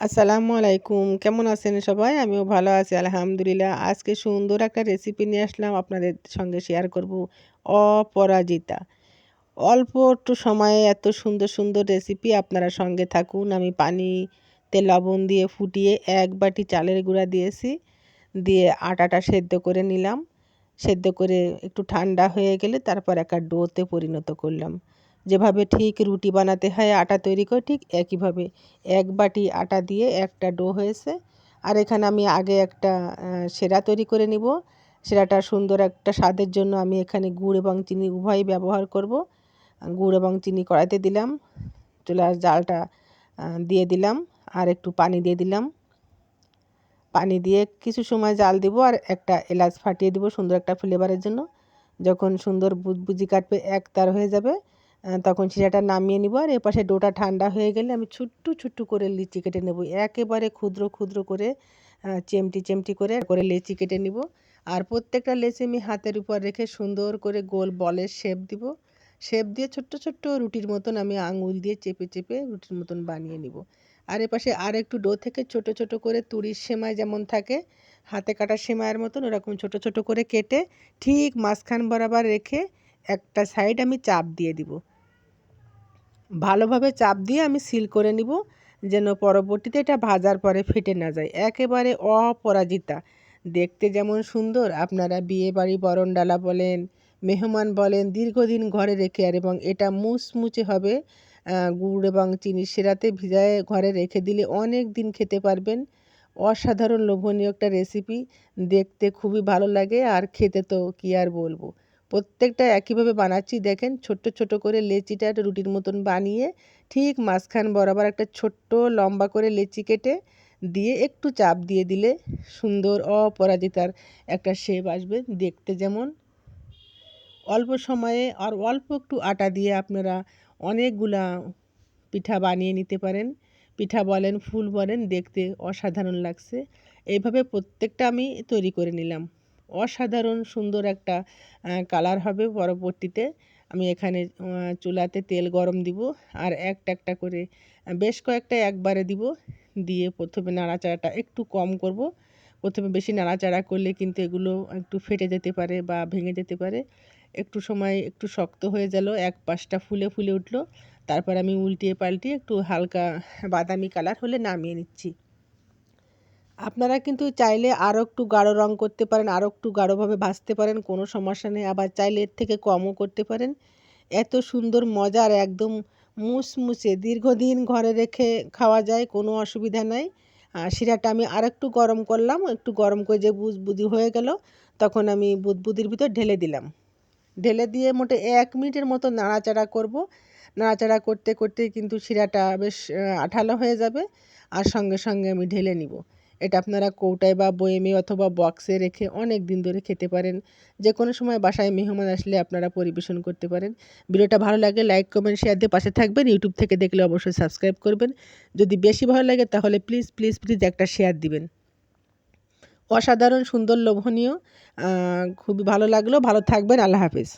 আসসালামু আলাইকুম। কেমন আছেন সবাই? আমিও ভালো আছি, আলহামদুলিল্লাহ। আজকে সুন্দর একটা রেসিপি নিয়ে আসলাম আপনাদের সঙ্গে শেয়ার করব। অপরাজিতা। অল্প একটু সময়ে এত সুন্দর সুন্দর রেসিপি আপনারা সঙ্গে থাকুন। আমি পানিতে লবণ দিয়ে ফুটিয়ে এক বাটি চালের গুঁড়া দিয়েছি। দিয়ে আটাটা সেদ্ধ করে নিলাম। সেদ্ধ করে একটু ঠান্ডা হয়ে গেলে তারপর একটা ডোতে পরিণত করলাম। যেভাবে ঠিক রুটি বানাতে হয়, আটা তৈরি করে ঠিক একইভাবে। এক বাটি আটা দিয়ে একটা ডো হয়েছে। আর এখানে আমি আগে একটা সেরা তৈরি করে নিব। সেরাটা সুন্দর একটা স্বাদের জন্য আমি এখানে গুড় এবং চিনি উভয়ই ব্যবহার করব। গুড় এবং চিনি কড়াইতে দিলাম। চুলার জালটা দিয়ে দিলাম। আর একটু পানি দিয়ে দিলাম। পানি দিয়ে কিছু সময় জাল দিব আর একটা এলাচ ফাটিয়ে দিব সুন্দর একটা ফ্লেভারের জন্য। যখন সুন্দর বুজবুজি কাটবে এক তার হয়ে যাবে। তখন সেটা নামিয়ে নিব আর এপাশে ডোটা ঠান্ডা হয়ে গেলে আমি ছোট্ট ছোট্ট করে লিচি কেটে নেব। একেবারে ক্ষুদ্র ক্ষুদ্র করে চেমটি চেমটি করে করে লেচি কেটে নিব। আর প্রত্যেকটা লেচি আমি হাতের উপর রেখে সুন্দর করে গোল বলের শেপ দিব। শেপ দিয়ে ছোট্ট ছোট্ট রুটির মতন আমি আঙুল দিয়ে চেপে চেপে রুটির মতন বানিয়ে নিব। আর এপাশে আর একটু ডো থেকে ছোট ছোট করে তুরির সেমাই যেমন থাকে, হাতে কাটা সেমাইয়ের মতন ওরকম ছোট ছোট করে কেটে ঠিক মাঝখান বরাবর রেখে একটা সাইড আমি চাপ দিয়ে দিব। ভালোভাবে চাপ দিয়ে আমি সিল করে নিব, যেন পরবর্তীতে এটা ভাজার পরে ফেটে না যায়। একেবারে অপরাজিতা। দেখতে যেমন সুন্দর, আপনারা বিয়ে বাড়ি বরণডালা বলেন, মেহমান বলেন, দীর্ঘদিন ঘরে রেখে, আর এবং এটা মুচমুচে হবে গুড় এবং চিনি সেরাতে ভিজায় ঘরে রেখে দিলে অনেক দিন খেতে পারবেন। অসাধারণ লোভনীয় একটা রেসিপি দেখতে খুবই ভালো লাগে, আর খেতে তো কী আর বলব। প্রত্যেকটা একইভাবে বানাচ্ছি। দেখেন, ছোট্ট ছোট করে লেচিটা একটা রুটির মতন বানিয়ে ঠিক মাঝখান বরাবর একটা ছোট্ট লম্বা করে লেচি কেটে দিয়ে একটু চাপ দিয়ে দিলে সুন্দর অপরাজিতার একটা শেপ আসবে। দেখতে যেমন অল্প সময়ে আর অল্প একটু আটা দিয়ে আপনারা অনেকগুলা পিঠা বানিয়ে নিতে পারেন। পিঠা বলেন, ফুল বলেন, দেখতে অসাধারণ লাগছে। এইভাবে প্রত্যেকটা আমি তৈরি করে নিলাম। অসাধারণ সুন্দর একটা কালার হবে পরবর্তীতে। আমি এখানে চুলাতে তেল গরম দিব আর একটা একটা করে বেশ কয়েকটা একবারে দিব। দিয়ে প্রথমে নাড়াচাড়াটা একটু কম করব। প্রথমে বেশি নাড়াচাড়া করলে কিন্তু এগুলো একটু ফেটে যেতে পারে বা ভেঙে যেতে পারে। একটু সময় একটু শক্ত হয়ে গেল, এক পাশটা ফুলে ফুলে উঠল। তারপর আমি উল্টিয়ে পাল্টিয়ে একটু হালকা বাদামি কালার হলে নামিয়ে নিচ্ছি। আপনারা কিন্তু চাইলে আরও একটু গাঢ় রং করতে পারেন আরও একটু গাঢ়ভাবে ভাজতে পারেন, কোনো সমস্যা নেই। আবার চাইলে এর থেকে কমও করতে পারেন। এত সুন্দর মজার একদম মুসমুসে দীর্ঘদিন ঘরে রেখে খাওয়া যায়, কোনো অসুবিধা নাই। শিরাটা আমি আর একটু গরম করলাম, একটু গরম করে যে বুদবুদি হয়ে গেল, তখন আমি বুদবুদির ভিতর ঢেলে দিলাম। ঢেলে দিয়ে মোটে এক মিনিটের মতো নাড়াচাড়া করব। নাড়াচাড়া করতে করতে কিন্তু শিরাটা বেশ আঠালো হয়ে যাবে, আর সঙ্গে সঙ্গে আমি ঢেলে নিব। এটা আপনারা কৌটায় বা বয়েমে অথবা বক্সে রেখে অনেক দিন ধরে খেতে পারেন। যে কোনো সময় বাসায় মেহমান আসলে আপনারা পরিবেশন করতে পারেন। ভিডিওটা ভালো লাগে লাইক, কমেন্ট শেয়ার দিয়ে পাশে থাকবেন। ইউটিউব থেকে দেখলে অবশ্যই সাবস্ক্রাইব করবেন। যদি বেশি ভালো লাগে তাহলে প্লিজ প্লিজ প্লিজ একটা শেয়ার দিবেন। অসাধারণ, সুন্দর, লোভনীয় খুবই ভালো লাগল। ভালো থাকবেন। আল্লাহ হাফিজ।